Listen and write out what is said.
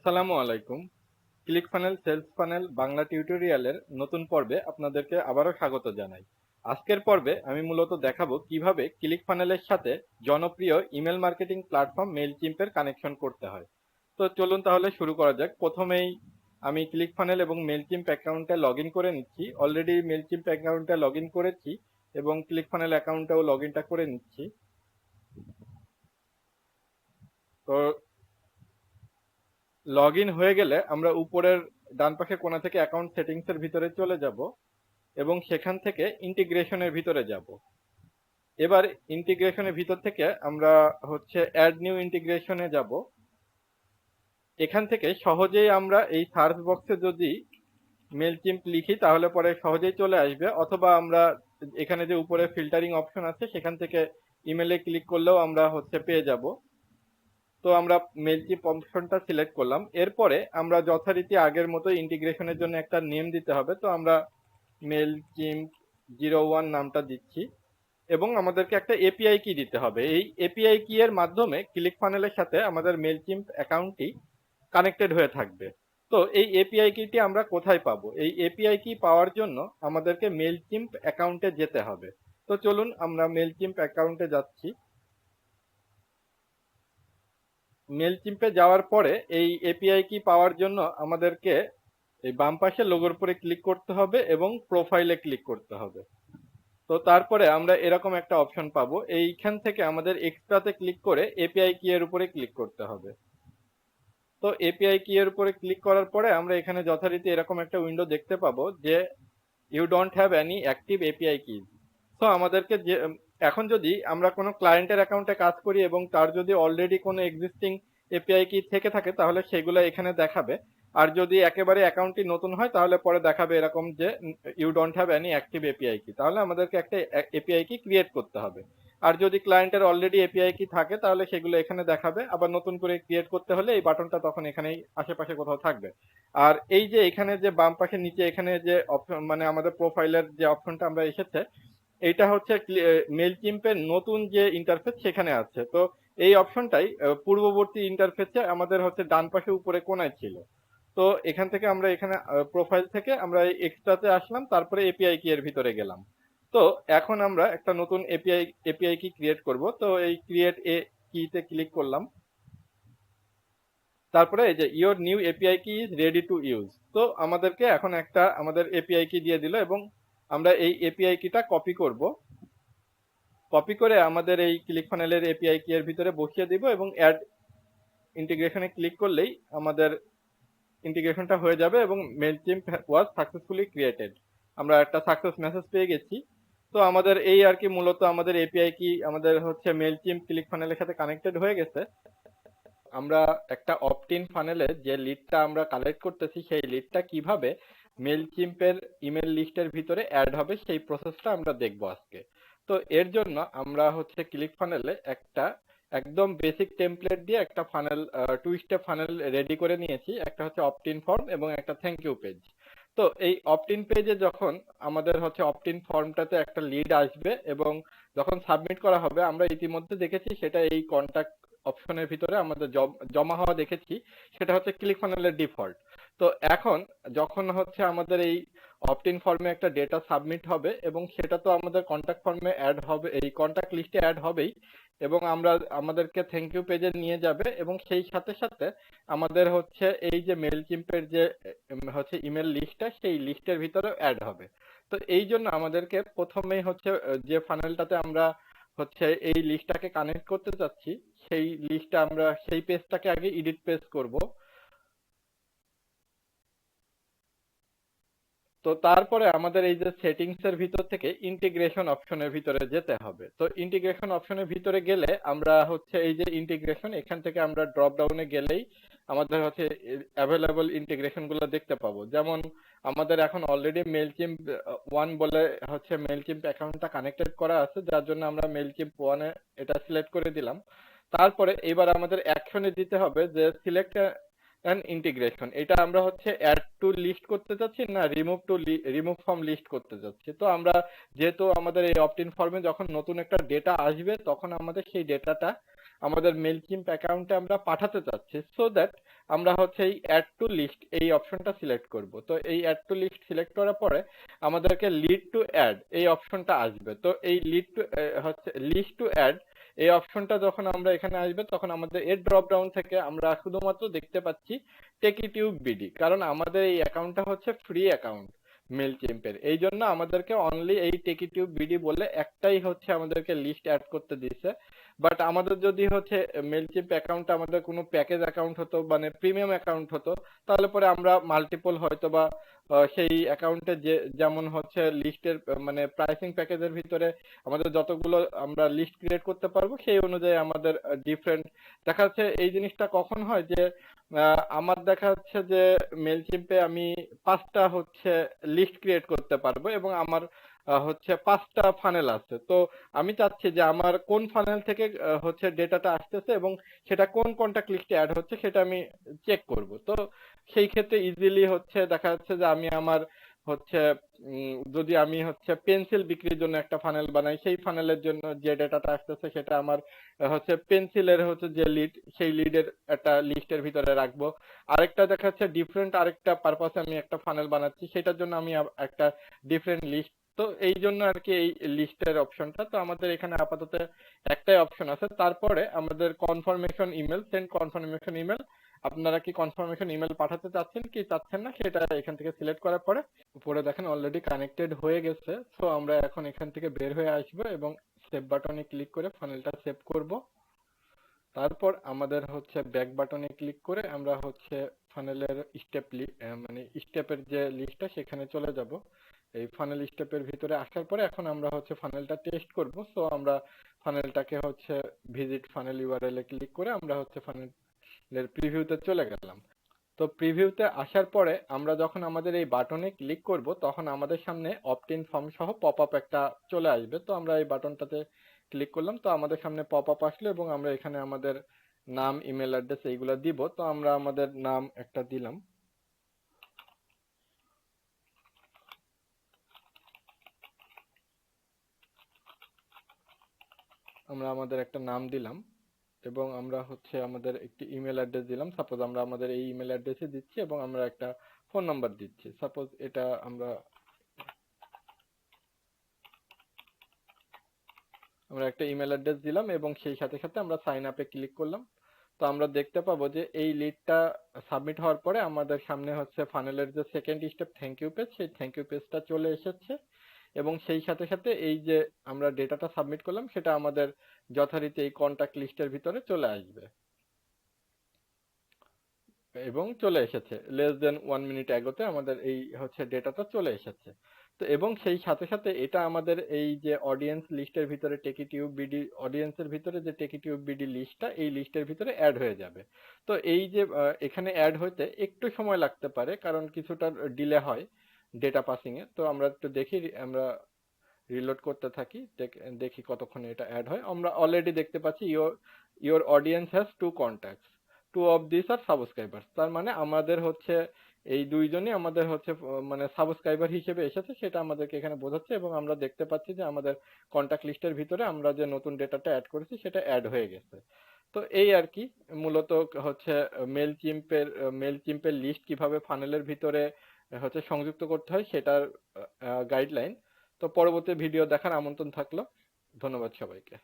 আসসালামু আলাইকুম। Click funnel, sales funnel Bangla টিউটোরিয়ালের নতুন পর্বে আপনাদেরকে আবারও স্বাগত জানাই। আজকের পর্বে আমি মূলত দেখাবো কীভাবে ক্লিক ফানেলের সাথে জনপ্রিয় ইমেল মার্কেটিং প্ল্যাটফর্ম মেল চিম্পের কানেকশন করতে হয়। তো চলুন তাহলে শুরু করা যাক। প্রথমেই আমি ক্লিক ফানেল এবং মেল চিম্প অ্যাকাউন্টে লগ করে নিচ্ছি। অলরেডি মেল চিম্প অ্যাকাউন্টে লগ করেছি এবং ক্লিক ফানেল অ্যাকাউন্টেও লগ করে নিচ্ছি। তো লগ ইন হয়ে গেলে আমরা উপরের ডান পাশে কোণা থেকে অ্যাকাউন্ট সেটিংস এর ভিতরে চলে যাব এবং সেখান থেকে ইন্টিগ্রেশনের ভিতরে যাব। এবার ইন্টিগ্রেশনের ভিতর থেকে আমরা হচ্ছে অ্যাড নিউ ইন্টিগ্রেশনে যাব। এখান থেকে সহজেই আমরা এই সার্চ বক্সে যদি মেল চিম্প লিখি তাহলে পরে সহজেই চলে আসবে। অথবা আমরা এখানে যে উপরে ফিল্টারিং অপশন আছে সেখান থেকে ইমেলে ক্লিক করলেও আমরা হচ্ছে পেয়ে যাব। তো আমরা মেল চিপ অপশনটা সিলেক্ট করলাম। এরপরে আমরা যথারীতি আগের মতো ইন্টিগ্রেশনের জন্য একটা নেম দিতে হবে। তো আমরা মেল চিম্প জিরো ওয়ান নামটা দিচ্ছি এবং আমাদেরকে একটা এপিআই কি দিতে হবে। এই এপিআই কি এর মাধ্যমে ক্লিক ফানেলের সাথে আমাদের মেল চিম্প অ্যাকাউন্টটি কানেক্টেড হয়ে থাকবে। তো এই এপিআই কিটি আমরা কোথায় পাবো? এই এপিআই কি পাওয়ার জন্য আমাদেরকে মেল চিম্প অ্যাকাউন্টে যেতে হবে। তো চলুন আমরা মেল চিম্প অ্যাকাউন্টে যাচ্ছি। মেল চিম্পে যাওয়ার পরে এই এপিআই কি পাওয়ার জন্য আমাদেরকে এই বাম পাশে লোগোর উপরে ক্লিক করতে হবে এবং প্রোফাইলে ক্লিক করতে হবে। তো তারপরে আমরা এরকম একটা অপশন পাবো। এইখান থেকে আমাদের এক্সট্রাতে ক্লিক করে এপিআই কি এর উপরে ক্লিক করতে হবে। তো এপিআই কি এর উপরে ক্লিক করার পরে আমরা এখানে যথারীতি এরকম একটা উইন্ডো দেখতে পাবো যে you don't have any active API keys তো আমাদেরকে যে এখন যদি আমরা কোনো ক্লায়েন্টের অ্যাকাউন্টে কাজ করি এবং তার যদি অলরেডি কোনো এক্সিস্টিং এপিআই কি থেকে থাকে, তাহলে সেগুলো এখানে দেখাবে। আর যদি একেবারে অ্যাকাউন্টটি নতুন হয়, তাহলে পরে দেখাবে এরকম যে you don't have any active API key তাহলে আমাদেরকে একটা এপিআই কি ক্রিয়েট করতে হবে। আর যদি ক্লায়েন্টের অলরেডি এপিআই কি থাকে, তাহলে সেগুলো এখানে দেখাবে। আবার নতুন করে ক্রিয়েট করতে হলে এই বাটনটা তখন এখানেই আশেপাশে কোথাও থাকবে। আর এই যে এখানে যে বাম পাশে নিচে এখানে যে অপশন মানে আমাদের প্রোফাইলের যে অপশনটা আমরা এসেছে এইটা হচ্ছে মেল চিম্পের নতুন যে ইন্টারফেস সেখানে আছে। তো এই অপশনটাই পূর্ববর্তী ইন্টারফেসে আমাদের হচ্ছে ডান পাশে উপরে কোনায় ছিল। তো এখান থেকে আমরা এখানে প্রোফাইল থেকে আমরা এক্সট্রাতে আসলাম, তারপরে এপিআই কি এর ভিতরে গেলাম। তো এখন আমরা একটা নতুন এপিআই এপিআই কি ক্রিয়েট করব। তো এই ক্রিয়েট এ কিতে ক্লিক করলাম। তারপরে এই যে your new API key is ready to use তো আমাদেরকে এখন একটা, আমাদের এপিআই কি দিয়ে দিল এবং আমরা এই এপিআই কিটা কপি করব। কপি করে আমাদের এই ক্লিক ফানেলের এপিআই কি এর ভিতরে বসিয়ে দিব এবং অ্যাড ইন্টিগ্রেশনে ক্লিক করলেই আমাদের ইন্টিগ্রেশনটা হয়ে যাবে এবং মেলচিম্প ওয়াজ সাকসেসফুলি ক্রিয়েটেড আমরা একটা সাকসেস মেসেজ পেয়ে গেছি। তো আমাদের এই আর কি মূলত আমাদের এপিআই কি আমাদের হচ্ছে মেলচিম্প ক্লিক ফানেলের সাথে কানেক্টেড হয়ে গেছে। আমরা একটা অপটিন ফানেলে যে লিডটা আমরা কালেক্ট করতেছি, সেই লিডটা কীভাবে মেলচিম্পের ইমেল লিস্টের ভিতরে অ্যাড হবে, সেই প্রসেসটা আমরা দেখব আজকে। তো এর জন্য আমরা হচ্ছে ক্লিক ফানেলে একটা একদম বেসিক টেমপ্লেট দিয়ে একটা funnel two step funnel ready করে নিয়েছি। একটা হচ্ছে অপটিন ফর্ম এবং একটা থ্যাংক ইউ পেজ তো এই অপটিন পেজে যখন আমাদের হচ্ছে অপটিন ফর্মটাতে একটা লিড আসবে এবং যখন সাবমিট করা হবে, আমরা ইতিমধ্যে দেখেছি সেটা এই কন্ট্যাক্ট অপশনের ভিতরে আমাদের জমা হওয়া দেখেছি। সেটা হচ্ছে ক্লিক ফানেলের ডিফল্ট তো এখন যখন হচ্ছে আমাদের এই অপটিন ফর্মে একটা ডেটা সাবমিট হবে এবং সেটা তো আমাদের কন্ট্যাক্ট ফর্মে অ্যাড হবে, এই কন্ট্যাক্ট লিস্টে অ্যাড হবেই এবং আমরা আমাদেরকে থ্যাংক ইউ পেজে নিয়ে যাবে এবং সেই সাথে সাথে আমাদের হচ্ছে এই যে মেল চিম্পের যে হচ্ছে ইমেল লিস্টটা সেই লিস্টের ভিতরে অ্যাড হবে। তো এই জন্য আমাদেরকে প্রথমেই হচ্ছে যে ফানেলটাতে আমরা হচ্ছে এই লিস্টটাকে কানেক্ট করতে চাচ্ছি, সেই লিস্টটা আমরা, সেই পেজটাকে আগে এডিট পেজ করব। তো তারপরে আমাদের এই যে সেটিংস এর ভিতর থেকে ইন্টিগ্রেশন অপশনের ভিতরে যেতে হবে। তো ইন্টিগ্রেশন অপশনের ভিতরে গেলে আমরা হচ্ছে এই যে ইন্টিগ্রেশন এখান থেকে আমরা ড্রপ ডাউনে গেলেই আমাদের হচ্ছে অ্যাভেলেবল ইন্টিগ্রেশনগুলো দেখতে পাবো। যেমন আমাদের এখন অলরেডি মেলচিম্প ওয়ান বলে হচ্ছে মেলচিম্প অ্যাকাউন্টটা কানেক্টেড করা আছে, যার জন্য আমরা মেলচিম্প ওয়ানে এটা সিলেক্ট করে দিলাম। তারপরে এবার আমাদের অ্যাকশনে দিতে হবে যে সিলেক্ট অ্যান্ড ইন্টিগ্রেশন এটা আমরা হচ্ছে অ্যাড টু লিস্ট করতে চাচ্ছি না remove to remove form list করতে চাচ্ছি তো আমরা যেহেতু আমাদের এই অপটিন ফর্মে যখন নতুন একটা ডেটা আসবে, তখন আমাদের সেই ডেটাটা আমাদের মেলচিম্প অ্যাকাউন্টে আমরা পাঠাতে চাচ্ছি সো দ্যাট আমরা হচ্ছে এই অ্যাড টু লিস্ট এই অপশনটা সিলেক্ট করব। তো এই অ্যাড টু লিস্ট সিলেক্ট করার পরে আমাদেরকে লিড টু অ্যাড এই অপশনটা আসবে। তো এই লিড টু হচ্ছে লিস্ট টু অ্যাড এই অপশনটা যখন আমরা এখানে আসবে, তখন আমাদের এর ড্রপ ডাউন থেকে আমরা শুধুমাত্র দেখতে পাচ্ছি টেকিটিউব বিডি কারণ আমাদের এই অ্যাকাউন্টটা হচ্ছে ফ্রি অ্যাকাউন্ট মেল চিম্পের এই জন্য আমাদেরকে অনলি এই টেকিটিউব বিডি বলে একটাই হচ্ছে আমাদেরকে লিস্ট অ্যাড করতে দিছে বাট আমাদের যদি হচ্ছে মেল চিম্প অ্যাকাউন্টটা আমাদের কোনো প্যাকেজ অ্যাকাউন্ট হতো মানে প্রিমিয়াম অ্যাকাউন্ট হতো, তাহলে পরে আমরা মাল্টিপল হয়তো বা সেই অ্যাকাউন্টে যে, যেমন হচ্ছে লিস্টের মানে প্রাইসিং প্যাকেজের ভিতরে আমাদের যতগুলো আমরা লিস্ট ক্রিয়েট করতে পারব, সেই অনুযায়ী আমাদের ডিফারেন্ট দেখা যাচ্ছে এই জিনিসটা কখন হয় যে আমার দেখা যাচ্ছে যে মেলচিম্পে আমি পাঁচটা হচ্ছে লিস্ট ক্রিয়েট করতে পারব এবং আমার হচ্ছে পাঁচটা ফানেল আছে। তো আমি চাচ্ছি যে আমার কোন ফানেল থেকে হচ্ছে ডেটাটা আসতেছে এবং সেটা কোন কোনটা লিস্টে অ্যাড হচ্ছে সেটা আমি চেক করব। তো সেই ক্ষেত্রে ইজিলি হচ্ছে দেখা যাচ্ছে যে আমি আমার হচ্ছে যদি আমি হচ্ছে পেন্সিল বিক্রির জন্য একটা ফানেল বানাই, সেই ফানেলের জন্য যে ডেটাটা আসতেছে সেটা আমার হচ্ছে পেন্সিলের হচ্ছে যে লিড সেই লিডের একটা লিস্টের ভিতরে রাখব। আরেকটা দেখা যাচ্ছে ডিফারেন্ট আরেকটা পারপাসে আমি একটা ফানেল বানাচ্ছি, সেটার জন্য আমি একটা ডিফারেন্ট লিস্ট তো এই জন্য আর কি এই লিস্টের অপশনটা তো আমাদের এখানে আপাতত একটাই অপশন আছে। তারপরে আমাদের confirmation email send confirmation email আপনারা কি কনফার্মেশন ইমেল পাঠাতে চাচ্ছেন, কি চাচ্ছেন না, সেটা এখান থেকে সিলেক্ট করার পরে উপরে দেখেন অলরেডি কানেক্টেড হয়ে গেছে। তো আমরা এখন এখান থেকে বের হয়ে আসব এবং সেভ বাটনে ক্লিক করে ফাইলটা সেভ করব। তারপর আমাদের হচ্ছে ব্যাক বাটনে ক্লিক করে আমরা হচ্ছে ফানেলের স্টেপ মানে স্টেপের যে লিস্টটা সেখানে চলে যাব। এই ফানেল স্টেপের ভিতরে আসার পরে এখন আমরা হচ্ছে ফানেলটা টেস্ট করব। সো আমরা ফানেলটাকে হচ্ছে ভিজিট ফানেল ইউআরএল এ ক্লিক করে আমরা হচ্ছে ফানেলের প্রিভিউতে চলে গেলাম। তো প্রিভিউতে আসার পরে আমরা যখন আমাদের এই বাটনে ক্লিক করব, তখন আমাদের সামনে অপট ইন ফর্ম সহ পপ আপ একটা চলে আসবে। তো আমরা এই বাটনটাতে ক্লিক করলাম। তো আমাদের সামনে পপ আপ আসলো এবং আমরা এখানে আমাদের নাম ইমেল অ্যাড্রেস এইগুলা দিব। তো আমরা আমাদের নাম একটা দিলাম। আমরা আমাদের একটা নাম দিলাম এবং আমরা হচ্ছে আমাদের একটি ইমেল অ্যাড্রেস দিলাম। সাপোজ আমরা আমাদের এই ইমেল অ্যাড্রেসে দিচ্ছি এবং আমরা একটা ফোন নাম্বার দিচ্ছি। সাপোজ এটা আমরা আমরা একটা ইমেল অ্যাড্রেস দিলাম এবং সেই সাথে সাথে আমরা সাইন আপে ক্লিক করলাম। তো আমরা দেখতে পাবো যে এই লিডটা সাবমিট হওয়ার পরে আমাদের সামনে হচ্ছে ফানেলের যে second step thank you page সেই থ্যাংক ইউ পেজটা চলে এসেছে। এবং সেই সাথে সাথে এই যে আমরা ডেটাটা সাবমিট করলাম, সেটা আমাদের যথারীতি এই কন্টাক্ট লিস্টের ভিতরে চলে আসবে। এবং চলে এসেছে। লেস দেন ওয়ান মিনিট অ্যাগোতে আমাদের এই হচ্ছে ডেটাটা চলে এসেছে। তো এবং সেই সাথে সাথে এটা আমাদের এই যে অডিয়েন্স লিস্টের ভিতরে টেকিটিউব বিডি অডিয়েন্সের ভিতরে যে টেকিটিউব বিডি লিস্টটা এই লিস্টের ভিতরে অ্যাড হয়ে যাবে। তো এই যে এখানে অ্যাড হইতে একটু সময় লাগতে পারে, কারণ কিছুটা ডিলে হয়। ডেটা পাসিং এ। তো আমরা একটু দেখি, আমরা রিলোড করতে থাকি, দেখ- কতক্ষণে এটা অ্যাড হয়। আমরা অলরেডি দেখতে পাচ্ছি your your audience has to contacts to of this R subscribers তার মানে আমাদের হচ্ছে, এই দুইজনই আমাদের হচ্ছে মানে সাবস্ক্রাইবার হিসেবে এসেছে, সেটা আমাদেরকে এখানে বোঝাচ্ছে এবং আমরা দেখতে পাচ্ছি যে আমাদের কন্ট্যাক্ট লিস্টের ভিতরে আমরা যে নতুন ডেটাটা অ্যাড করেছি, সেটা অ্যাড হয়ে গেছে। তো এই আর কি, মূলত হচ্ছে মেল চিম্পের মেল চিম্পের লিস্ট কীভাবে ফানেলের ভিতরে হচ্ছে সংযুক্ত করতে হয় সেটার গাইডলাইন তো পরবর্তী ভিডিও দেখার আমন্ত্রণ থাকল। ধন্যবাদ সবাইকে।